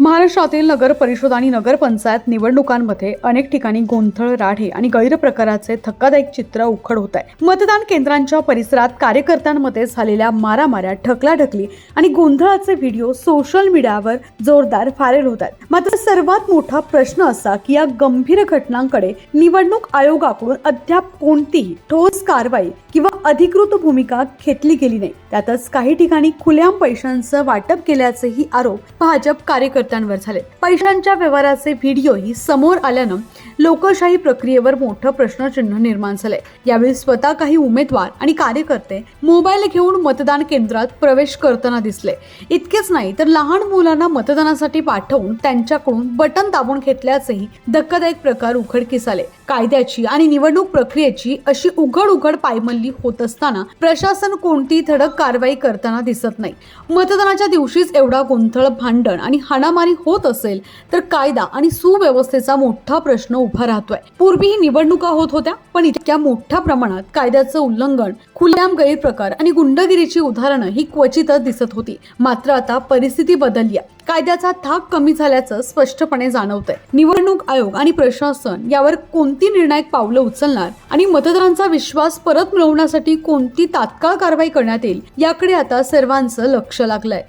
महाराष्ट्रातील नगर परिषद आणि नगरपंचायत निवडणुकांमध्ये अनेक ठिकाणी गोंधळ राढे आणि गैरप्रकाराचे धक्कादायक चित्र उखड होत आहे मतदान केंद्रांच्या परिसरात कार्यकर्त्यांमध्ये झालेल्या मारामाऱ्या ढकलाढकली आणि गोंधळाचे व्हिडिओ सोशल मीडियावर जोरदार व्हायरल होत आहेत मात्र सर्वात मोठा प्रश्न असा की या गंभीर घटनांकडे निवडणूक आयोगाकडून अद्याप कोणतीही ठोस कारवाई किंवा अधिकृत भूमिका घेतली गेली नाही. त्यातच काही ठिकाणी खुल्याम पैशांचं वाटप केल्याचेही आरोप भाजप कार्यकर्त्यांवर झाले पैशांच्या व्यवहाराचे व्हिडिओही समोर आल्यानं लोकशाही प्रक्रियेवर मोठं प्रश्नचिन्ह निर्माण झाले यावेळी स्वतः काही उमेदवार आणि कार्यकर्ते मोबाईल घेऊन मतदान केंद्रात प्रवेश करताना दिसले. इतकेच नाही तर लहान मुलांना मतदानासाठी पाठवून त्यांच्याकडून बटन दाबून घेतल्याचेही धक्कादायक प्रकार उघडकीस आले. कायद्याची आणि निवडणूक प्रक्रियेची अशी उघड उघड पायमल्ली होत असताना प्रशासन कोणतीही धडक कारवाई करताना दिसत नाही. मतदानाच्या दिवशीच एवढा गोंधळ भांडण आणि हाणामारी होत असेल तर कायदा आणि सुव्यवस्थेचा मोठा प्रश्न उभा राहतोय. पूर्वीही निवडणुका होत होत्या पण इतक्या मोठ्या प्रमाणात कायद्याचं उल्लंघन खुल्याम गैरप्रकार आणि गुंडगिरीची उदाहरणं ही क्वचितच दिसत होती. मात्र आता परिस्थिती बदलली आहे. कायद्याचा धाक कमी झाल्याचं स्पष्टपणे जाणवतंय. निवडणूक आयोग आणि प्रशासन यावर कोणती निर्णायक पावलं उचलणार आणि मतदारांचा विश्वास परत मिळवण्यासाठी कोणती तात्काळ कारवाई करण्यात येईल याकडे आता सर्वांचं लक्ष लागलंय.